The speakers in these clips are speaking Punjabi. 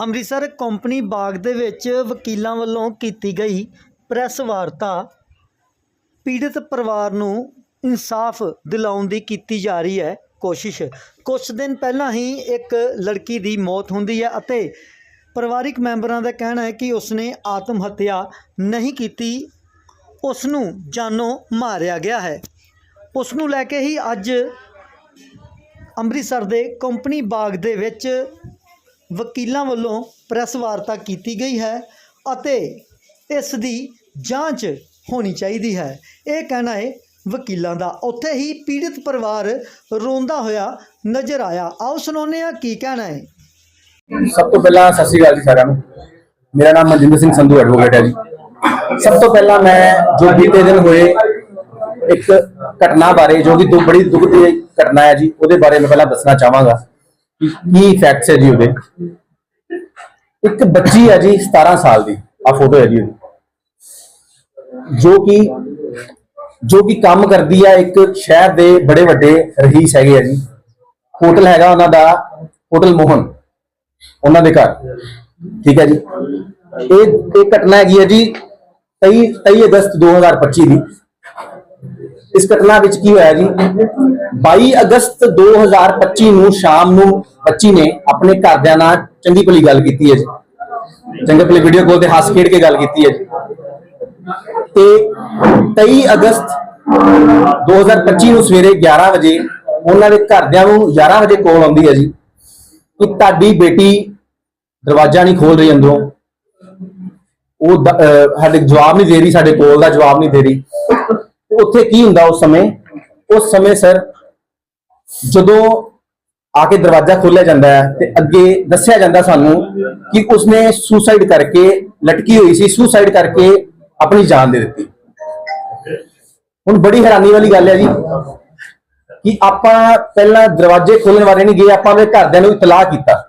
ਅੰਮ੍ਰਿਤਸਰ ਕੰਪਨੀ ਬਾਗ ਦੇ ਵਿੱਚ ਵਕੀਲਾਂ ਵੱਲੋਂ ਕੀਤੀ ਗਈ ਪ੍ਰੈਸ ਵਾਰਤਾ ਪੀੜਤ ਪਰਿਵਾਰ ਨੂੰ ਇਨਸਾਫ ਦਿਲਾਉਣ ਦੀ ਕੀਤੀ ਜਾ ਰਹੀ ਹੈ ਕੋਸ਼ਿਸ਼। ਕੁਝ ਦਿਨ ਪਹਿਲਾਂ ਹੀ ਇੱਕ ਲੜਕੀ ਦੀ ਮੌਤ ਹੁੰਦੀ ਹੈ ਅਤੇ ਪਰਿਵਾਰਿਕ ਮੈਂਬਰਾਂ ਦਾ ਕਹਿਣਾ ਹੈ ਕਿ ਉਸਨੇ ਆਤਮ ਹੱਤਿਆ ਨਹੀਂ ਕੀਤੀ। ਉਸ ਨੂੰ ਜਾਨੋਂ ਮਾਰਿਆ ਗਿਆ ਹੈ। ਉਸ ਨੂੰ ਲੈ ਕੇ ਹੀ ਅੱਜ ਅੰਮ੍ਰਿਤਸਰ ਦੇ ਕੰਪਨੀ ਬਾਗ ਦੇ ਵਿੱਚ ਵਕੀਲਾਂ ਵੱਲੋਂ ਪ੍ਰੈਸ ਵਾਰਤਾ ਕੀਤੀ ਗਈ ਹੈ ਅਤੇ ਇਸ ਦੀ ਜਾਂਚ ਹੋਣੀ ਚਾਹੀਦੀ ਹੈ। ਇਹ ਕਹਿਣਾ ਹੈ, ਵਕੀਲਾਂ ਦਾ ਉੱਥੇ ਹੀ ਪੀੜਤ ਪਰਿਵਾਰ ਰੋਂਦਾ ਹੋਇਆ ਨਜ਼ਰ ਆਇਆ। ਆਓ ਸੁਣਾਉਂਦੇ ਹਾਂ ਕੀ ਕਹਿਣਾ ਹੈ। ਸਭ ਤੋਂ ਪਹਿਲਾਂ ਸਤਿ ਸ਼੍ਰੀ ਅਕਾਲ ਜੀ ਸਾਰਿਆਂ ਨੂੰ। ਮੇਰਾ ਨਾਮ ਮਨਜਿੰਦਰ ਸਿੰਘ ਸੰਧੂ ਐਡਵੋਕੇਟ ਹੈ ਜੀ। ਸਭ ਤੋਂ ਪਹਿਲਾਂ ਮੈਂ ਜੋ ਬੀਤੇ ਦਿਨ ਹੋਏ ਇੱਕ ਘਟਨਾ ਬਾਰੇ, ਜੋ ਕਿ ਦੋ ਬੜੀ ਦੁੱਖ ਦੀ ਘਟਨਾ ਹੈ ਜੀ, ਉਹਦੇ ਬਾਰੇ ਮੈਂ ਪਹਿਲਾਂ ਦੱਸਣਾ ਚਾਹਾਂਗਾ। ਕੀ ਫੈਕਟਸ ਹੈ ਜੀ ਉਹਦੇ? ਇੱਕ ਬੱਚੀ ਹੈ ਜੀ 17 ਸਾਲ ਦੀ। ਆ ਫੋਟੋ ਹੈ ਜੀ ਜੋ ਕਿ ਜੋ ਕਿ ਕੰਮ ਕਰਦੀ ਹੈ ਇੱਕ ਸ਼ਹਿਰ ਦੇ ਬੜੇ ਵੱਡੇ ਰਹੀਸ ਹੈਗੇ ਆ ਜੀ। ਹੋਟਲ ਹੈਗਾ ਉਹਨਾਂ ਦਾ, ਹੋਟਲ ਮੋਹਨ, ਉਹਨਾਂ ਦੇ ਘਰ। ਠੀਕ ਹੈ ਜੀ। ਇਹ ਇਹ ਘਟਨਾ ਹੈਗੀ ਹੈ ਜੀ 23 23 ਅਗਸਤ 2025 ਦੀ। ਇਸ ਘਟਨਾ ਵਿੱਚ ਕੀ ਹੋਇਆ ਜੀ? 22 ਅਗਸਤ 2025 ਨੂੰ ਸ਼ਾਮ ਨੂੰ ਬੱਚੀ ਨੇ ਆਪਣੇ ਘਰਦਿਆਂ ਨਾਲ ਚੰਗੀ ਭਲੀ ਗੱਲ ਕੀਤੀ ਹੈ ਜੀ। ਚੰਗੇ ਭਲੀ ਵੀਡੀਓ ਕੋਲ ਤੇ ਹੱਸ ਖੇਡ ਕੇ ਗੱਲ ਕੀਤੀ ਹੈ ਜੀ। ਤੇ 23 ਅਗਸਤ 2025 ਨੂੰ ਸਵੇਰੇ 11 ਵਜੇ ਉਹਨਾਂ ਦੇ ਘਰਦਿਆਂ ਨੂੰ 11 ਵਜੇ ਕੋਲ ਆਉਂਦੀ ਹੈ ਜੀ ਕਿ ਤੁਹਾਡੀ ਬੇਟੀ ਦਰਵਾਜ਼ਾ ਨਹੀਂ ਖੋਲ ਰਹੀ ਅੰਦਰੋਂ। ਉਹ ਸਾਡੇ ਜਵਾਬ ਨਹੀਂ ਦੇ ਰਹੀ, ਸਾਡੇ ਕੋਲ ਦਾ ਜਵਾਬ ਨਹੀਂ ਦੇ ਰਹੀ। ਉੱਥੇ ਕੀ ਹੁੰਦਾ ਉਸ ਸਮੇਂ? ਉਸ ਸਮੇਂ ਸਰ ਜਦੋਂ ਆ ਕੇ ਦਰਵਾਜ਼ਾ ਖੋਲਿਆ ਜਾਂਦਾ ਹੈ ਤੇ ਅੱਗੇ ਦੱਸਿਆ ਜਾਂਦਾ ਸਾਨੂੰ ਕਿ ਉਸਨੇ ਸੁਸਾਈਡ ਕਰਕੇ ਲਟਕੀ ਹੋਈ ਸੀ ਸੁਸਾਈਡ ਕਰਕੇ ਆਪਣੀ ਜਾਨ ਦੇ ਦਿੱਤੀ। ਹੁਣ ਬੜੀ ਹੈਰਾਨੀ ਵਾਲੀ ਗੱਲ ਹੈ ਜੀ ਕਿ ਆਪਾਂ ਪਹਿਲਾਂ ਦਰਵਾਜ਼ੇ ਖੋਲਣ ਵਾਲੇ ਨਹੀਂ ਗਏ, ਆਪਾਂ ਆਪਣੇ ਘਰਦਿਆਂ ਨੂੰ ਇਤਲਾਹ ਕੀਤਾ।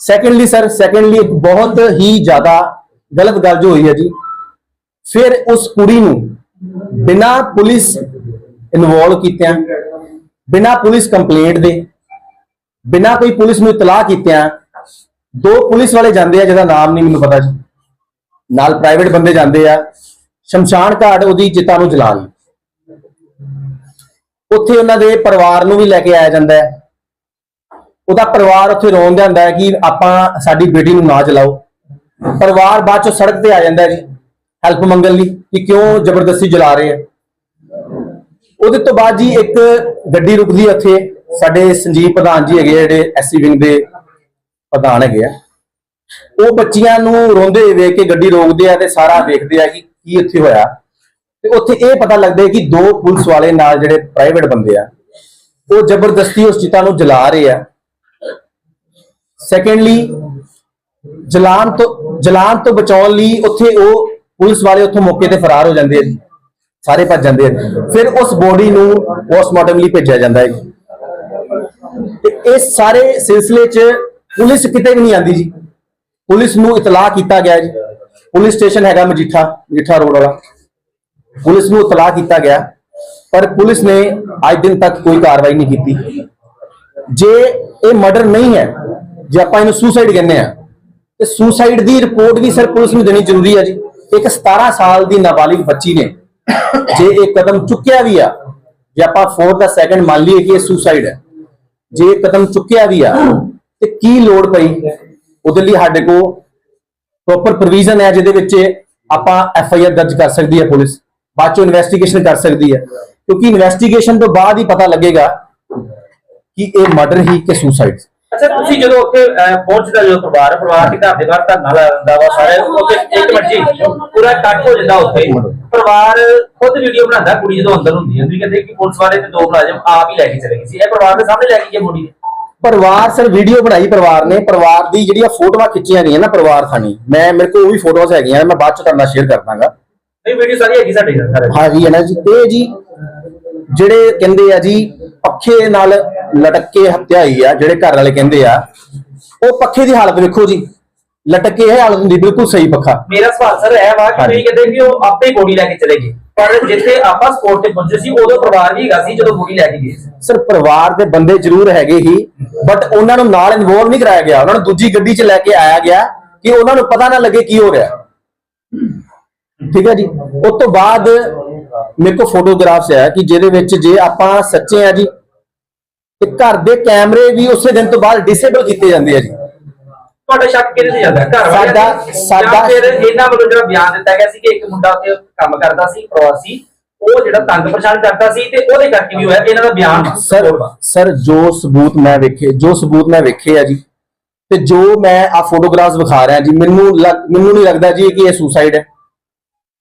ਸੈਕੰਡਲੀ ਸਰ ਸੈਕੰਡਲੀ ਇੱਕ ਬਹੁਤ ਹੀ ਜ਼ਿਆਦਾ ਗਲਤ ਗੱਲ ਜੋ ਹੋਈ ਹੈ ਜੀ, ਫਿਰ ਉਸ ਕੁੜੀ ਨੂੰ ਬਿਨਾਂ ਪੁਲਿਸ ਇਨਵੋਲਵ ਕੀਤਿਆਂ ਬਿਨਾਂ ਪੁਲਿਸ ਕੰਪਲੇਂਟ ਦੇ, ਬਿਨਾਂ ਕੋਈ ਪੁਲਿਸ ਨੂੰ ਇਤਲਾਹ ਕੀਤਿਆਂ, ਦੋ ਪੁਲਿਸ ਵਾਲੇ ਜਾਂਦੇ ਆ ਜਿਹਦਾ ਨਾਮ ਨਹੀਂ ਮੈਨੂੰ ਪਤਾ ਜੀ। ਨਾਲ ਪ੍ਰਾਈਵੇਟ ਬੰਦੇ ਜਾਂਦੇ ਆ। ਸ਼ਮਸ਼ਾਨ ਘਾਟ ਉਹਦੀ ਚਿਤਾ ਨੂੰ ਜਲਾਉਣ ਉੱਥੇ ਉਹਨਾਂ ਦੇ ਪਰਿਵਾਰ ਨੂੰ ਵੀ ਲੈ ਕੇ ਆਇਆ ਜਾਂਦਾ ਹੈ। ਉਹਦਾ ਪਰਿਵਾਰ ਉੱਥੇ ਰੋਣ ਜਾਂਦਾ ਹੈ ਕਿ ਆਪਾਂ ਸਾਡੀ ਬੇਟੀ ਨੂੰ ਨਾ ਜਲਾਓ। ਪਰਿਵਾਰ ਬਾਅਦ ਚੋਂ ਸੜਕ ਤੇ ਆ ਜਾਂਦਾ ਜੀ ਹੈਲਪ ਮੰਗਣ ਲਈ ਕਿ ਕਿਉਂ ਜ਼ਬਰਦਸਤੀ ਜਲਾ ਰਹੇ ਆ। ਉਹਦੇ ਤੋਂ ਬਾਅਦ ਜੀ ਇੱਕ ਗੱਡੀ ਰੁਕਦੀ ਹੈ ਉੱਥੇ। ਸਾਡੇ ਸੰਜੀਵ ਪ੍ਰਧਾਨ ਜੀ ਹੈਗੇ ਆ, ਜਿਹੜੇ ਐਸਸੀ ਵਿੰਗ ਦੇ ਪ੍ਰਧਾਨ ਹੈਗੇ ਆ। ਉਹ ਬੱਚੀਆਂ ਨੂੰ ਰੋਂਦੇ ਹੋਏ ਵੇਖ ਕੇ ਗੱਡੀ ਰੋਕਦੇ ਆ ਤੇ ਸਾਰਾ ਵੇਖਦੇ ਆ ਕਿ ਕੀ ਇੱਥੇ ਹੋਇਆ। ਤੇ ਉੱਥੇ ਇਹ ਪਤਾ ਲੱਗਦਾ ਕਿ ਦੋ ਪੁਲਿਸ ਵਾਲੇ ਨਾਲ ਜਿਹੜੇ ਪ੍ਰਾਈਵੇਟ ਬੰਦੇ ਆ, ਉਹ ਜ਼ਬਰਦਸਤੀ ਉਸ ਚਿਤਾ ਨੂੰ ਜਲਾ ਰਹੇ ਆ। ਸੈਕੰਡਲੀ ਜਲਾਨ ਤੋਂ ਜਲਾਨ ਤੋਂ ਬਚਾਉਣ ਲਈ ਉੱਥੇ ਉਹ ਪੁਲਿਸ ਵਾਲੇ ਉੱਥੋਂ ਮੌਕੇ ਤੇ ਫਰਾਰ ਹੋ ਜਾਂਦੇ ਆ ਸਾਰੇ ਭੱਜ ਜਾਂਦੇ ਆ। ਫਿਰ ਉਸ ਬੋਡੀ ਨੂੰ ਪੋਸਟਮਾਰਟਮ ਲਈ ਭੇਜਿਆ ਜਾਂਦਾ ਹੈ। ਜੀ ਤੇ ਇਸ ਸਾਰੇ ਸਿਲਸਿਲੇ 'ਚ ਪੁਲਿਸ ਕਿਤੇ ਵੀ ਨਹੀਂ ਆਂਦੀ ਜੀ। ਪੁਲਿਸ ਨੂੰ ਇਤਲਾਹ ਕੀਤਾ ਗਿਆ ਜੀ। ਪੁਲਿਸ ਸਟੇਸ਼ਨ ਹੈਗਾ ਮਜੀਠਾ ਮਜੀਠਾ ਰੋਡ ਵਾਲਾ। ਪੁਲਿਸ ਨੂੰ ਇਤਲਾਹ ਕੀਤਾ ਗਿਆ, ਪਰ ਪੁਲਿਸ ਨੇ ਅੱਜ ਦਿਨ ਤੱਕ ਕੋਈ ਕਾਰਵਾਈ ਨਹੀਂ ਕੀਤੀ। ਜੇ ਇਹ ਮਰਡਰ ਨਹੀਂ ਹੈ, ਜੇ ਆਪਾਂ ਇਹਨੂੰ ਸੁਸਾਈਡ ਕਹਿੰਦੇ ਆ ਤੇ ਸੁਸਾਈਡ ਦੀ ਰਿਪੋਰਟ ਵੀ ਸਰ ਪੁਲਿਸ ਨੂੰ ਦੇਣੀ ਜ਼ਰੂਰੀ ਹੈ ਜੀ। ਇੱਕ 17 ਸਾਲ ਦੀ ਨਾਬਾਲਿਗ ਬੱਚੀ ਨੇ। ਜੇ ਇਹ ਕਦਮ ਚੁੱਕਿਆ ਵੀ ਆ, ਜੇ ਆਪਾਂ ਫੋਰ ਦਾ ਸੈਕੰਡ ਮੰਨ ਲਈਏ ਕਿ ਇਹ ਸੁਸਾਈਡ ਹੈ, ਜੇ ਇਹ ਕਦਮ ਚੁੱਕਿਆ ਵੀ ਆ, ਤੇ ਕੀ ਲੋੜ ਪਈ? ਉਹਦੇ ਲਈ ਸਾਡੇ ਕੋਲ ਪ੍ਰੋਪਰ ਪ੍ਰੋਵੀਜ਼ਨ ਹੈ, ਜਿਹਦੇ ਵਿੱਚ ਆਪਾਂ ਐਫ ਆਈ ਆਰ ਦਰਜ ਕਰ ਸਕਦੀ ਹੈ ਪੁਲਿਸ। ਬਾਅਦ ਚੋਂ ਇਨਵੈਸਟੀਗੇਸ਼ਨ ਕਰ ਸਕਦੀ ਹੈ। ਕਿਉਂਕਿ ਇਨਵੈਸਟੀਗੇਸ਼ਨ ਤੋਂ ਬਾਅਦ ਹੀ ਪਤਾ ਲੱਗੇਗਾ ਕਿ ਇਹ ਮਰਡਰ ਹੀ ਕਿ ਸੁਸਾਈਡ ਅੱਛਾ ਤੁਸੀਂ ਜਦੋਂ ਉੱਥੇ ਪਹੁੰਚਦਾ ਜਦੋਂ ਪਰਿਵਾਰ ਪਰਿਵਾਰ ਦੀ ਘਰ ਦੇ ਬਾਹਰ ਧਰਨਾ ਲਾ ਦਿੰਦਾ ਵਾ ਸਾਰੇ ਉੱਥੇ ਇੱਕ ਮਿੰਟ ਜੀ ਪੂਰਾ ਇਕੱਠ ਹੋ ਜਾਂਦਾ ਉੱਥੇ। ਪਰਿਵਾਰ ਖੁਦ ਵੀਡੀਓ ਬਣਾਉਂਦਾ ਕੁੜੀ ਜਦੋਂ ਅੰਦਰ ਹੁੰਦੀ ਹੈ ਤੁਸੀਂ ਕਹਿੰਦੇ ਕਿ ਪੁਲਿਸ ਵਾਲੇ ਤੇ ਦੋ ਮੁਲਾਜ਼ਮ ਆਪ ਹੀ ਲੈ ਕੇ ਚਲੇ ਗਏ ਸੀ। ਇਹ ਪਰਿਵਾਰ ਦੇ ਸਾਹਮਣੇ ਲੈ ਕੇ ਗਏ ਮੁੰਡੀ। ਪਰਿਵਾਰ ਸਰ ਵੀਡੀਓ ਬਣਾਈ ਪਰਿਵਾਰ ਨੇ ਪਰਿਵਾਰ ਦੀ ਜਿਹੜੀਆਂ ਫੋਟੋਆਂ ਖਿੱਚੀਆਂ ਗਈਆਂ ਨਾ ਪਰਿਵਾਰ ਖਾਨੀ ਮੈਂ ਮੇਰੇ ਕੋਲ ਉਹ ਵੀ ਫੋਟੋਆਂ ਹੈਗੀਆਂ ਮੈਂ ਬਾਅਦ ਚ ਤੁਹਾਡੇ ਨਾਲ ਸ਼ੇਅਰ ਕਰ ਦਾਂਗਾ। ਨਹੀਂ ਵੀਡੀਓ ਸਾਰੀ ਹੈਗੀ ਸਾਡੇ ਨਾਲ ਹਾਂ ਜੀ ਹੈ ਨਾ ਜੀ। ਇਹ ਜੀ ਜਿਹੜੇ ਕਹਿੰਦੇ ਆ ਜੀ ਪੱਖੇ ਨਾਲ ਲਟਕ ਕੇ ਹੱਤਿਆ ਹੋਈ ਆ ਜਿਹੜੇ ਘਰ ਵਾਲੇ ਕਹਿੰਦੇ ਆ ਉਹ ਪੱਖੇ ਦੀ ਹਾਲਤ ਵੇਖੋ ਜੀ। ਲਟਕ ਕੇ ਇਹ ਹਾਲਤ ਹੁੰਦੀ ਬਿਲਕੁਲ ਸਹੀ ਪੱਖਾ। ਮੇਰਾ ਸਵਾਲ ਸਰ ਇਹ ਵਾ ਕਿ ਤੁਸੀਂ ਕਹਿੰਦੇ ਕਿ ਉਹ ਆਪੇ ਬੋਡੀ ਲੈ ਕੇ ਚਲੇ ਗਏ। ਪਰ ਜਿੱਥੇ ਆਪਾਂ ਸਪੋਰਟ ਤੇ ਪਹੁੰਚੇ ਸੀ ਉਦੋਂ ਪਰਿਵਾਰ ਵੀ ਹੈਗਾ ਸੀ ਜਦੋਂ ਕੁੜੀ ਲੈ ਕੇ ਗਏ ਸੀ। ਸਰ ਪਰਿਵਾਰ ਦੇ ਬੰਦੇ ਜ਼ਰੂਰ ਹੈਗੇ ਹੀ ਬਟ ਉਹਨਾਂ ਨੂੰ ਨਾਲ ਇਨਵੋਲਵ ਨਹੀਂ ਕਰਾਇਆ ਗਿਆ। ਉਹਨਾਂ ਨੂੰ ਦੂਜੀ ਗੱਡੀ 'ਚ ਲੈ ਕੇ ਆਇਆ ਗਿਆ ਕਿ ਉਹਨਾਂ ਨੂੰ ਪਤਾ ਨਾ ਲੱਗੇ ਕੀ ਹੋ ਰਿਹਾ ਠੀਕ ਹੈ ਜੀ? ਉਸ ਤੋਂ ਬਾਅਦ ਮੇਰੇ ਕੋਲ ਫੋਟੋਗ੍ਰਾਫਸ ਹੈ ਕਿ ਜਿਹਦੇ ਵਿੱਚ ਜੇ ਆਪਾਂ ਸੱਚੇ ਆ ਜੀ ਤੇ ਘਰ ਦੇ ਕੈਮਰੇ ਵੀ ਉਸੇ ਦਿਨ ਤੋਂ ਬਾਅਦ ਡਿਸੇਬਲ ਕੀਤੇ ਜਾਂਦੇ ਆ ਜੀ। ਤੁਹਾਡਾ ਸ਼ੱਕ ਕਿਹਦੇ ਤੇ ਜਾਂਦਾ? ਘਰ ਸਾਡਾ-? ਸਾਡਾ- ਫਿਰ ਇਹਨਾਂ ਵੱਲੋਂ ਜਿਹੜਾ ਬਿਆਨ ਦਿੱਤਾ ਗਿਆ ਸੀ ਕਿ ਇੱਕ ਮੁੰਡਾ ਉੱਥੇ ਕੰਮ ਕਰਦਾ ਸੀ ਪ੍ਰਵਾਸੀ ਉਹ ਜਿਹੜਾ ਤੰਗ ਪਰੇਸ਼ਾਨ ਕਰਦਾ ਸੀ ਤੇ ਉਹਦੇ ਕਰਕੇ ਵੀ ਹੋਇਆ ਇਹਨਾਂ ਦਾ ਬਿਆਨ ਸਰ ਸਰ ਜੋ ਸਬੂਤ ਮੈਂ ਵੇਖੇ ਜੋ ਸਬੂਤ ਮੈਂ ਵੇਖੇ ਆ ਜੀ ਤੇ ਜੋ ਮੈਂ ਆ ਫੋਟੋਗ੍ਰਾਫਸ ਵਿਖਾ ਰਿਹਾ ਜੀ ਮੈਨੂੰ ਮੈਨੂੰ ਨਹੀਂ ਲੱਗਦਾ ਜੀ ਕਿ ਇਹ ਸੁਸਾਈਡ ਹੈ।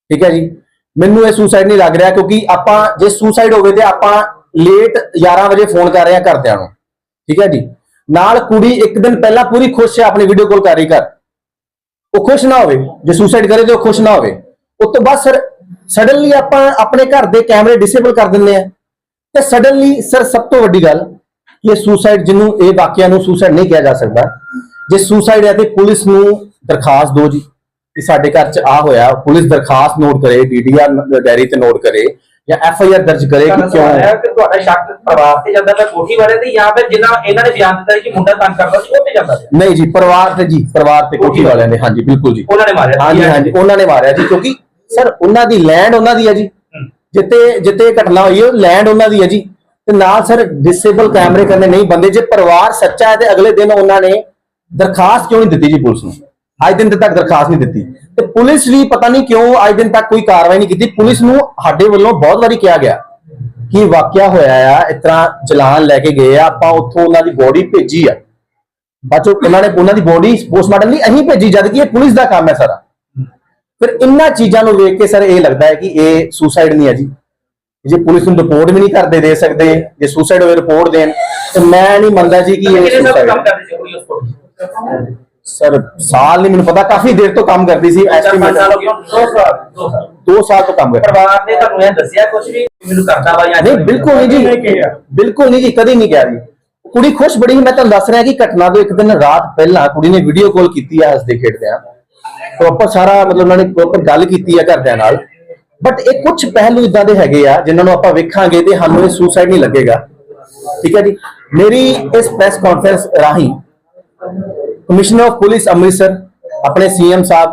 ਠੀਕ ਹੈ ਜੀ? ਮੈਨੂੰ ਇਹ ਸੁਸਾਈਡ ਨਹੀਂ ਲੱਗ ਰਿਹਾ ਕਿਉਂਕਿ ਆਪਾਂ ਜੇ ਸੁਸਾਈਡ ਹੋਵੇ ਤੇ ਆਪਾਂ ਲੇਟ 11 ਵਜੇ ਫੋਨ ਕਰ ਰਹੇ ਘਰਦਿਆਂ ਨੂੰ। ਠੀਕ ਹੈ ਜੀ? ਨਾਲ ਕੁੜੀ ਇੱਕ ਦਿਨ ਪਹਿਲਾਂ ਪੂਰੀ ਖੁਸ਼ ਹੈ, ਆਪਣੀ ਵੀਡੀਓ ਕਾਲ ਕਰ ਰਹੀ ਘਰ। ਉਹ ਖੁਸ਼ ਨਾ ਹੋਵੇ। ਜੇ ਸੁਸਾਈਡ ਕਰੇ ਤੇ ਉਹ ਖੁਸ਼ ਨਾ ਹੋਵੇ। ਉਸ ਤੋਂ ਬਾਅਦ ਸਰ ਸਡਨਲੀ ਆਪਾਂ ਆਪਣੇ ਘਰ ਦੇ ਕੈਮਰੇ ਡਿਸੇਬਲ ਕਰ ਦਿੰਦੇ ਆ ਤੇ ਸਡਨਲੀ ਸਰ, ਸਭ ਤੋਂ ਵੱਡੀ ਗੱਲ ਕਿ ਇਹ ਸੁਸਾਈਡ ਜਿਹਨੂੰ, ਇਹ ਵਾਕਿਆ ਨੂੰ ਸੁਸਾਈਡ ਨਹੀਂ ਕਿਹਾ ਜਾ ਸਕਦਾ। ਜੇ ਸੁਸਾਈਡ ਹੈ ਤੇ ਪੁਲਿਸ ਨੂੰ ਦਰਖਾਸਤ ਦਿਓ ਜੀ। ਕਿ ਸਾਡੇ ਘਰ 'ਚ ਆ ਹੋਇਆ ਪੁਲਿਸ ਦਰਖਾਸਤ ਨੋਟ ਕਰੇ ਡੀਡੀਆਰ ਡਾਇਰੀ ਤੇ ਨੋਟ ਕਰੇ ਜਾਂ ਐਫ ਆਈ ਆਰ ਦਰਜ ਕਰੇ ਕਿ ਕਿਉਂ? ਸਵਾਲ ਹੈ ਕਿ ਤੁਹਾਡਾ ਸ਼ੱਕ ਪਰਿਵਾਰ ਤੇ ਜਾਂਦਾ ਤਾਂ ਕੋਠੀ ਵਾਲੇ ਤੇ ਜਾਂ ਫਿਰ ਜਿਨ੍ਹਾਂ ਇਹਨਾਂ ਨੇ ਬਿਆਨ ਦਿੱਤਾ ਕਿ ਮੁੰਡਾ ਤੰਗ ਕਰਦਾ ਸੀ ਉਹ ਤੇ ਜਾਂਦਾ ਸੀ? ਨਹੀਂ ਜੀ ਪਰਿਵਾਰ ਤੇ ਜੀ ਪਰਿਵਾਰ ਤੇ ਕੋਠੀ ਵਾਲਿਆਂ ਨੇ ਹਾਂਜੀ ਬਿਲਕੁਲ ਜੀ। ਉਹਨਾਂ ਨੇ ਮਾਰਿਆ ਹਾਂਜੀ ਹਾਂਜੀ ਉਹਨਾਂ ਨੇ ਮਾਰਿਆ ਜੀ ਕਿਉਂਕਿ ਸਰ ਉਹਨਾਂ ਦੀ ਲੈਂਡ ਉਹਨਾਂ ਦੀ ਹੈ ਜੀ। ਜਿੱਤੇ ਜਿੱਤੇ ਘਟਨਾ ਹੋਈ ਹੈ ਲੈਂਡ ਉਹਨਾਂ ਦੀ ਹੈ ਜੀ। ਤੇ ਨਾਲ ਸਰ ਡਿਸੇਬਲ ਕੈਮਰੇ ਕਰਨੇ ਨਹੀਂ ਬੰਦੇ ਜੇ ਪਰਿਵਾਰ ਸੱਚਾ ਹੈ ਤੇ ਅਗਲੇ ਦਿਨ ਉਹਨਾਂ ਨੇ ਦਰਖਾਸਤ ਕਿਉਂ ਨਹੀਂ ਦਿੱਤੀ ਜੀ ਪੁਲਿਸ ਨੂੰ? ਅੱਜ ਦਿਨ ਤੱਕ ਦਰਖਾਸਤ ਨਹੀਂ ਦਿੱਤੀ। ਤੇ ਪੁਲਿਸ ਵੀ ਪਤਾ ਨਹੀਂ ਕਿਉਂ ਅੱਜ ਦਿਨ ਤੱਕ ਕੋਈ ਕਾਰਵਾਈ ਨਹੀਂ ਕੀਤੀ। ਪੁਲਿਸ ਨੂੰ ਸਾਡੇ ਵੱਲੋਂ ਬਹੁਤ ਵਾਰੀ ਕਿਹਾ ਗਿਆ ਕਿ ਵਾਕਿਆ ਹੋਇਆ ਆ ਇਸ ਤਰ੍ਹਾਂ ਚਲਾਨ ਲੈ ਕੇ ਗਏ ਆ ਆਪਾਂ ਉੱਥੋਂ ਉਹਨਾਂ ਦੀ ਬੋਡੀ ਭੇਜੀ ਆ। ਬਾਅਦ ਚੋਂ ਉਹਨਾਂ ਨੇ ਉਹਨਾਂ ਦੀ ਬੋਡੀ ਪੋਸਟਮਾਰਟਮ ਲਈ ਅਸੀਂ ਭੇਜੀ ਜਦ ਕਿ ਇਹ ਪੁਲਿਸ ਦਾ ਕੰਮ ਹੈ ਸਾਰਾ। ਫਿਰ ਇਹਨਾਂ ਚੀਜ਼ਾਂ ਨੂੰ ਵੇਖ ਕੇ ਸਰ ਇਹ ਲੱਗਦਾ ਹੈ ਕਿ ਇਹ ਸੁਸਾਈਡ ਨਹੀਂ ਹੈ ਜੀ। ਜੇ ਪੁਲਿਸ ਨੂੰ ਰਿਪੋਰਟ ਵੀ ਨਹੀਂ ਕਰਦੇ ਦੇ ਸਕਦੇ। ਜੇ ਸੁਸਾਈਡ ਹੋਵੇ ਰਿਪੋਰਟ ਦੇਣ। ਤੇ ਮੈਂ ਨਹੀਂ ਮੰਨਦਾ ਜੀ ਕਿ ਇਹ ਸੁਸਾਈਡ ਸਰ ਸਾਲ ਨਹੀਂ ਮੈਨੂੰ ਪਤਾ ਕਾਫੀ ਦੇਰ ਤੋਂ ਕੰਮ ਕਰਦੀ ਸੀ ਐਸਟੀਮੇਟ ਸਾਲ ਹੋ ਗਏ। ਦੋ ਸਾਲ ਦੋ ਸਾਲ। 2 ਸਾਲ ਤੋਂ ਕੰਮ ਕਰਦੀ। ਪਰਿਵਾਰ ਨੇ ਤੁਹਾਨੂੰ ਇਹ ਦੱਸਿਆ ਕੁਝ ਵੀ ਮੈਨੂੰ ਕਰਦਾ ਵਾ ਜਾਂ ਨਹੀਂ ਬਿਲਕੁਲ ਨਹੀਂ ਜੀ। ਬਿਲਕੁਲ ਨਹੀਂ ਜੀ ਕਦੀ ਨਹੀਂ ਕਿਹਾ ਜੀ। ਕੁੜੀ ਖੁਸ਼ ਬੜੀ ਸੀ, ਮੈਂ ਤੁਹਾਨੂੰ ਦੱਸ ਰਿਹਾ ਕਿ ਘਟਨਾ ਤੋਂ ਇੱਕ ਦਿਨ ਰਾਤ ਪਹਿਲਾਂ ਕੁੜੀ ਨੇ ਵੀਡੀਓ ਕਾਲ ਕੀਤੀ ਆ ਹੱਸਦੇ ਖੇਡਦੇ ਆ ਪ੍ਰੋਪਰ ਸਾਰਾ ਮਤਲਬ ਉਹਨਾਂ ਨੇ ਪ੍ਰੋਪਰ ਗੱਲ ਕੀਤੀ ਆ ਘਰਦਿਆਂ ਨਾਲ। ਬਟ ਇਹ ਕੁਝ ਪਹਿਲੂ ਇਦਾਂ ਦੇ ਹੈਗੇ ਆ ਜਿਨ੍ਹਾਂ ਨੂੰ ਆਪਾਂ ਵੇਖਾਂਗੇ ਤੇ ਸਾਨੂੰ ਇਹ ਸੁਸਾਈਡ ਨਹੀਂ ਲੱਗੇਗਾ। ਠੀਕ ਹੈ ਜੀ? ਮੇਰੀ ਇਸ ਪ੍ਰੈਸ ਕਾਨਫਰੰਸ ਰਾਹੀਂ ਕਮਿਸ਼ਨਰ ਆਫ ਪੁਲਿਸ ਅੰਮ੍ਰਿਤਸਰ, ਆਪਣੇ ਸੀਐਮ ਸਾਹਿਬ,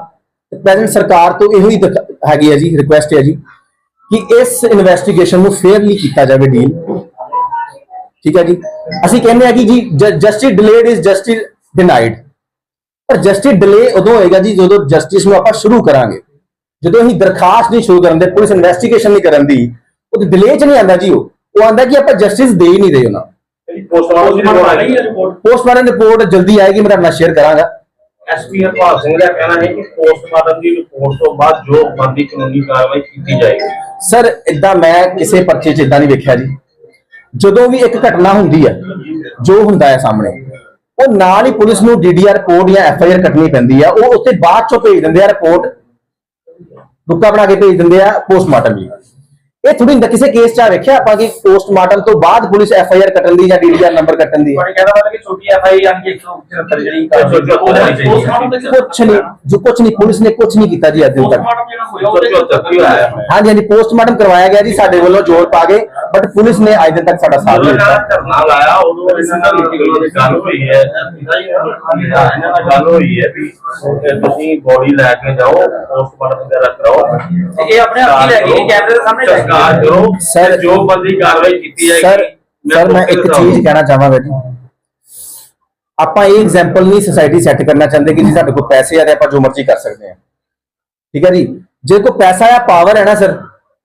ਤੇ ਪ੍ਰੈਜ਼ੈਂਟ ਸਰਕਾਰ ਤੋਂ ਇਹੋ ਹੀ ਹੈਗੀ ਹੈ ਜੀ ਰਿਕੁਐਸਟ ਹੈ ਜੀ, ਕਿ ਇਸ ਇਨਵੈਸਟੀਗੇਸ਼ਨ ਨੂੰ ਫੇਅਰਲੀ ਕੀਤਾ ਜਾਵੇ ਡੀਲ ਠੀਕ ਹੈ ਜੀ? ਅਸੀਂ ਕਹਿੰਦੇ ਆ ਕਿ ਜੀ justice delayed is justice denied ਪਰ ਜਸਟਿਸ ਡਿਲੇ ਉਦੋਂ ਹੋਏਗਾ ਜੀ, ਜਦੋਂ ਜਸਟਿਸ ਨੂੰ ਆਪਾਂ ਸ਼ੁਰੂ ਕਰਾਂਗੇ। ਜਦੋਂ ਅਸੀਂ ਦਰਖਾਸਤ ਨਹੀਂ ਸ਼ੁਰੂ ਕਰਨ ਦੇ, ਪੁਲਿਸ ਇਨਵੈਸਟੀਗੇਸ਼ਨ ਨਹੀਂ ਕਰਨ ਦੀ, ਉਹ ਡਿਲੇ ਚ ਨਹੀਂ ਆਂਦਾ ਜੀ ਉਹ। ਉਹ ਆਂਦਾ ਕਿ ਆਪਾਂ ਜਸਟਿਸ ਦੇ ਹੀ ਨਹੀਂ ਰਹੇ ਉਹਨਾਂ ਪੋਸਟਮਾਰਟਮ ਰਿਪੋਰਟ ਜਲਦੀ ਆਏਗੀ ਮੈਂ ਤੁਹਾਡੇ ਨਾਲ ਸ਼ੇਅਰ ਕਰਾਂਗਾ। ਐਸਪੀ ਹਰਪਾਲ ਸਿੰਘ ਦਾ ਕਹਿਣਾ ਹੈ ਕਿ ਪੋਸਟਮਾਰਟਮ ਦੀ ਰਿਪੋਰਟ ਤੋਂ ਬਾਅਦ ਜੋ ਬਣਦੀ ਕਾਨੂੰਨੀ ਕਾਰਵਾਈ ਕੀਤੀ ਜਾਏਗੀ। ਸਰ ਇਦਾਂ ਮੈਂ ਕਿਸੇ ਪਰਚੇ 'ਚ ਇਦਾਂ ਨਹੀਂ ਵੇਖਿਆ ਜੀ। ਜਦੋਂ ਵੀ ਇੱਕ ਘਟਨਾ ਹੁੰਦੀ ਹੈ ਜੋ ਹੁੰਦਾ ਹੈ ਸਾਹਮਣੇ ਉਹ ਨਾਲ ਹੀ ਪੁਲਿਸ ਨੂੰ ਡੀਡੀਆਰ ਰਿਪੋਰਟ ਜਾਂ ਐਫਆਈਆਰ ਕੱਟਣੀ ਪੈਂਦੀ ਆ ਉਹ ਉੱਤੇ ਬਾਅਦ ਚੋਂ ਭੇਜ ਦਿੰਦੇ ਆ ਰਿਪੋਰਟ ਰੁੱਕਾ ਬਣਾ ਕੇ ਭੇਜ ਦਿੰਦੇ ਆ ਪੋਸਟਮਾਰਟਮ ਲਈ ਇਹ ਥੋੜੀ ਹੁੰਦਾ ਕਿਸੇ ਕੇਸ 'ਚ ਆ ਵੇਖਿਆ ਆਪਾਂ ਕਿ ਪੋਸਟਮਾਰਟਮ ਤੋਂ ਬਾਅਦ ਪੁਲਿਸ ਐਫਆਈਆਰ ਕੱਟਣ ਦੀ ਜਾਂ ਡੀਡੀਆਰ ਨੰਬਰ ਕੱਟਣ ਦੀ? ਤੁਹਾਡੇ ਕਹਿਣਾ ਮਤਲਬ ਕਿ ਛੋਟੀ ਐਫ ਆਈ ਯਾਨੀ ਕਿ 177 ਜਿਹੜੀ ਕਾਰਵਾਈ ਉਹ ਹੋਣੀ ਚਾਹੀਦੀ ਹੈ। ਕੁਛ ਨਹੀਂ ਜੋ ਕੁਛ ਨਹੀਂ ਪੁਲਿਸ ਨੇ ਕੁਛ ਨਹੀਂ ਕੀਤਾ ਜੀ ਅੱਜ ਦਿਨ ਤੱਕ ਜਿਹੜਾ ਹੋਇਆ ਉਹਦੇ ਚੌਥੀ ਹੋਇਆ? ਹੈ ਹਾਂਜੀ ਹਾਂਜੀ ਪੋਸਟਮਾਰਟਮ ਕਰਵਾਇਆ ਗਿਆ ਜੀ ਸਾਡੇ ਵੱਲੋਂ ਜ਼ੋਰ ਪਾ ਕੇ ਬਟ ਪੁਲਿਸ ਨੇ ਅੱਜ ਦਿਨ ਤੱਕ ਸਾਡਾ ਸਾਥ ਜਦੋਂ ਨਹੀਂ ਇਹਨਾਂ ਦਿੱਤਾ। ਦਾ ਧਰਨਾ ਲਾਇਆ ਉਦੋਂ ਇਹਨਾਂ ਨਾਲ ਜਿਹੜੀ ਗੱਲ ਹੋਈ ਹੈ ਇਹਨਾਂ ਨਾਲ ਗੱਲ ਹੋਈ ਹੈ ਵੀ ਕਿ ਤੁਸੀਂ ਬੋਡੀ ਲੈ ਕੇ ਜਾਓ ਪੋਸਟਮਾਰਟਮ ਵਗੈਰਾ ਕਰਾਓ। ਤੇ ਇਹ ਆਪਣੇ ਆਪ ਹੀ ਲੈ ਗਏ, ਕੈਮਰੇ ਦੇ ਸਾਹਮਣੇ ਲੈ ਗਏ। ਸਰਕਾਰ ਕਰੋ ਸਰ- ਜੋ ਬੰਦੀ ਕਾਰਵਾਈ ਕੀਤੀ ਜਾਏਗੀ ਸਰ ਸਰ ਮੈਂ ਇੱਕ ਤੁਹਾਨੂੰ ਚੀਜ਼ ਕਹਿਣਾ ਚਾਹਾਂਗਾ ਜੀ ਆਪਾਂ ਇਹ ਐਗਜ਼ਾਮਪਲ ਨਹੀਂ ਸੋਸਾਇਟੀ ਸੈੱਟ ਕਰਨਾ ਚਾਹੁੰਦੇ ਕਿ ਜੀ ਸਾਡੇ ਕੋਲ ਪੈਸੇ ਆ ਤੇ ਆਪਾਂ ਜੋ ਮਰਜ਼ੀ ਕਰ ਸਕਦੇ ਹਾਂ ਠੀਕ ਹੈ ਜੀ ਜੇ ਕੋਈ ਪੈਸਾ ਆ ਪਾਵਰ ਹੈ ਨਾ ਸਰ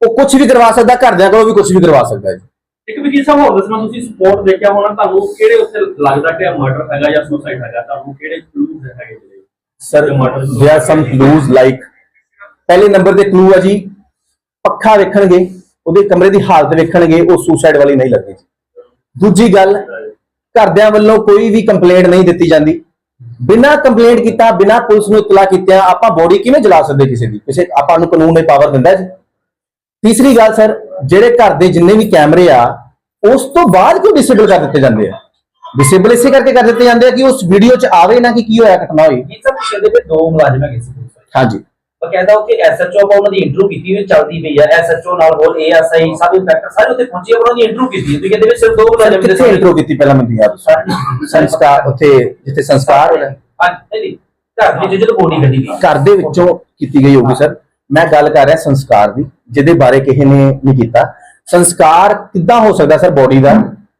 ਉਹ ਕੁਝ ਵੀ ਕਰਵਾ ਸਕਦਾ ਘਰਦਿਆਂ ਕੋਲੋਂ ਵੀ ਕੁਝ ਵੀ ਕਰਵਾ ਸਕਦਾ ਹੈ ਜੀ ਇੱਕ ਵਕੀਲ ਸਾਹਿਬ ਹੋਰ ਦੱਸਣਾ ਤੁਸੀਂ ਸਪੋਰਟ ਦੇਖਿਆ ਹੋਣਾ ਤੁਹਾਨੂੰ ਕਿਹੜੇ ਉੱਥੇ ਲੱਗਦਾ ਕਿ ਮਰਡਰ ਹੈਗਾ ਜਾਂ ਸੁਸਾਈਡ ਹੈਗਾ ਤੁਹਾਨੂੰ ਕਿਹੜੇ ਕਲੂਜ਼ ਹੈਗੇ ਜਿਹੜੇ sir there are some clues like ਪਹਿਲੇ ਨੰਬਰ ਤੇ ਕਲੂ ਆ ਜੀ ਪੱਖਾ ਵੇਖਣਗੇ ਉਹਦੇ ਕਮਰੇ ਦੀ ਹਾਲਤ ਵੇਖਣਗੇ ਉਹ ਸੁਸਾਈਡ ਵਾਲੀ ਨਹੀਂ ਲੱਗਦੀ ਜੀ। ਦੂਜੀ ਗੱਲ ਘਰਦਿਆਂ ਵੱਲੋਂ ਕੋਈ ਵੀ ਕੰਪਲੇਂਟ ਨਹੀਂ ਦਿੱਤੀ ਜਾਂਦੀ। ਬਿਨਾਂ ਕੰਪਲੇਂਟ ਕੀਤਾ ਬਿਨਾਂ ਪੁਲਿਸ ਨੂੰ ਇਤਲਾ ਕੀਤਿਆਂ ਆਪਾਂ ਬੋਡੀ ਕਿਵੇਂ ਜਲਾ ਸਕਦੇ ਕਿਸੇ ਦੀ? ਕਿਸੇ ਆਪਾਂ ਨੂੰ ਕਾਨੂੰਨ ਨੇ ਪਾਵਰ ਦਿੰਦਾ ਜੀ। ਤੀਸਰੀ ਗੱਲ ਸਰ ਜਿਹੜੇ ਘਰ ਦੇ ਜਿੰਨੇ ਵੀ ਕੈਮਰੇ ਆ ਉਸ ਤੋਂ ਬਾਅਦ ਕਿਉਂ ਡਿਸੇਬਲ ਕਰ ਦਿੱਤੇ ਜਾਂਦੇ ਆ? ਡਿਸੇਬਲ ਇਸੇ ਕਰਕੇ ਕਰ ਦਿੱਤੇ ਜਾਂਦੇ ਆ ਕਿ ਉਸ ਵੀਡੀਓ 'ਚ ਆਵੇ ਨਾ ਕਿ ਕੀ ਹੋਇਆ ਘਟਨਾ ਹੋਈ? ਇਹ ਸਭ ਕਹਿੰਦੇ ਕਿ ਦੋ ਮੁਲਾਜ਼ਮ ਹੈਗੇ ਸੀ। ਪੁਲਿਸ ਹਾਂਜੀ ਬਕਾਇਦਾ ਉੱਥੇ ਐਸਐਚਓ ਆਪਾਂ ਉਹਨਾਂ ਦੀ ਇੰਟਰਵਿਊ ਕੀਤੀ ਹੋਈ ਚੱਲਦੀ ਪਈ ਆ। ਐਸਐਚਓ ਨਾਲ ਹੋਰ ਏਐਸਆਈ ਸਬ ਇੰਸਪੈਕਟਰ ਸਾਰੇ ਉੱਥੇ ਪਹੁੰਚੇ ਉਹਨਾਂ ਦੀ ਇੰਟਰਵਿਊ ਕੀਤੀ। ਤੁਸੀਂ ਕਹਿੰਦੇ ਵੀ ਸਿਰਫ ਦੋ ਸਰ ਮੁਲਾਜ਼ਮ ਦੇ ਕਿੱਥੇ ਸਾਹਮਣੇ- ਇੰਟਰੋ ਕੀਤੀ ਪਹਿਲਾਂ ਮੈਨੂੰ ਯਾਦ? ਸੰਸਕਾਰ ਉੱਥੇ ਜਿੱਥੇ ਸੰਸਕਾਰ ਹੋਣਾ। ਹਾਂ, ਨਹੀਂ, ਘਰ ਦੇ ਵਿੱਚ ਜਦੋਂ ਬੋਡੀ ਕੱਢੀ ਗਈ। ਘਰ ਦੇ ਵਿੱਚੋਂ ਕੀਤੀ ਗਈ ਹੋਊਗੀ ਸਰ। ਮੈਂ ਗੱਲ ਕਰ ਰਿਹਾ ਸੰਸਕਾਰ ਦੀ ਜਿਹਦੇ ਬਾਰੇ ਕਿਸੇ ਨੇ ਨਹੀਂ ਕੀਤਾ। ਸੰਸਕਾਰ ਕਿੱਦਾਂ ਹੋ ਸਕਦਾ ਸਰ ਬੋਡੀ ਦਾ?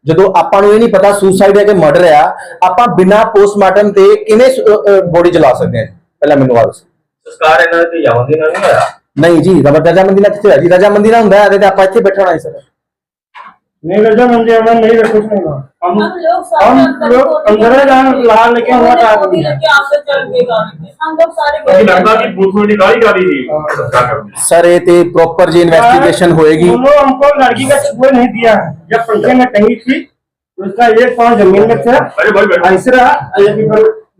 ਜਦੋਂ ਆਪਾਂ ਨੂੰ ਇਹ ਨਹੀਂ ਪਤਾ ਸੁਸਾਈਡ ਹੈ ਕਿ ਮਰਡਰ ਆ ਆਪਾਂ ਬਿਨਾਂ ਪੋਸਟਮਾਰਟਮ ਤੇ ਕਿਵੇਂ ਬੋਡੀ ਚਲਾ ਸਕਦੇ ਹਾਂ? ਪਹਿਲਾਂ ਮੈਨੂੰ ਦੱਸੋ। ਸੰਸਕਾਰ ਇਹਨਾਂ ਦੇ ਜਾਵੰਦੀ ਨਾਲ ਨਹੀਂ ਹੋਇਆ ਨਹੀਂ ਜੀ ਰਬਰ ਰਜਾਮੰਦੀ ਨਾਲ ਕਿੱਥੇ ਹੋਇਆ ਜੀ ਰਜਾਮੰਦੀ ਨਾਲ ਹੁੰਦਾ ਹੈ ਤੇ ਆਪਾਂ ਇੱਥੇ ਬੈਠਾ ਹੋਣਾ ਸੀ ਸਰ नहीं रजा मंदिर में नहीं रख कुछ नहीं हुआ हम हम लोग सारे हम अंदर लोग कोठी अंदर है जहाँ लाल लेके हुआ था कोठी लेके आपसे चल के गाड़ी हम लोग सारे ਕਿ ਲੱਗਦਾ ਕਿ ਪੁਲਿਸ ਦੀ ਕਾਹਲੀ ਕਾਹਲੀ ਸੀ ਸੰਸਕਾਰ ਕਰਨ ਦੀ ਸਰ ਇਹ ਤੇ ਪ੍ਰੋਪਰ ਜੀ ਇਨਵੈਸਟੀਗੇਸ਼ਨ ਹੋਏਗੀ उन्होंने हमको लड़की का छुए नहीं दिया है जब पंखे में टंगी थी तो उसका एक पाँव जमीन में था अरे भाई बैठो। ऐसे रहा एक ऊपर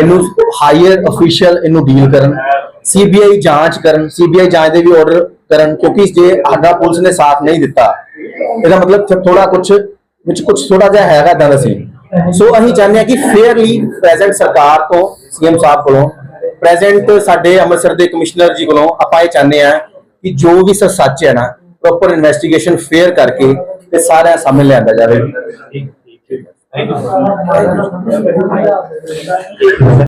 ਇਹਨੂੰ ਹਾਇਰ ਅਫੀਸ਼ੀਅਲ ਇਹਨੂੰ ਡੀਲ ਕਰਨ ਸੀਬੀਆਈ ਜਾਂਚ ਕਰਨ ਸੀਬੀਆਈ ਜਾਂਚ ਦੇ ਵੀ ਆਰਡਰ ਕਰਨ, ਕਿਉਂਕਿ ਜੇ ਸਾਡਾ ਪੁਲਿਸ ਨੇ ਸਾਥ ਨਹੀਂ ਦਿੱਤਾ, ਇਹਦਾ ਮਤਲਬ ਥੋੜਾ ਕੁਝ ਵਿੱਚ ਕੁਝ ਥੋੜਾ ਜਿਹਾ ਹੈਗਾ ਏਦਾਂ ਦਾ ਸੀ। ਸੋ ਅਸੀਂ ਚਾਹੁੰਦੇ ਹਾਂ ਕਿ ਫੇਅਰਲੀ ਪ੍ਰੈਜ਼ੈਂਟ ਸਰਕਾਰ ਤੋਂ ਸੀਐਮ ਸਾਹਿਬ ਕੋਲੋਂ ਪ੍ਰੈਜ਼ੈਂਟ ਸਾਡੇ ਅੰਮ੍ਰਿਤਸਰ ਦੇ ਕਮਿਸ਼ਨਰ ਜੀ ਕੋਲੋਂ ਆਪਾਂ ਇਹ ਚਾਹੁੰਦੇ ਹਾਂ ਕਿ ਜੋ ਵੀ ਸੱਚ ਹੈ ਨਾ ਪ੍ਰੋਪਰ ਇਨਵੈਸਟੀਗੇਸ਼ਨ ਫੇਅਰ ਕਰਕੇ ਤੇ ਸਾਰਿਆਂ ਸਾਹਮਣੇ ਲਿਆਂਦਾ ਜਾਵੇ। Thank you.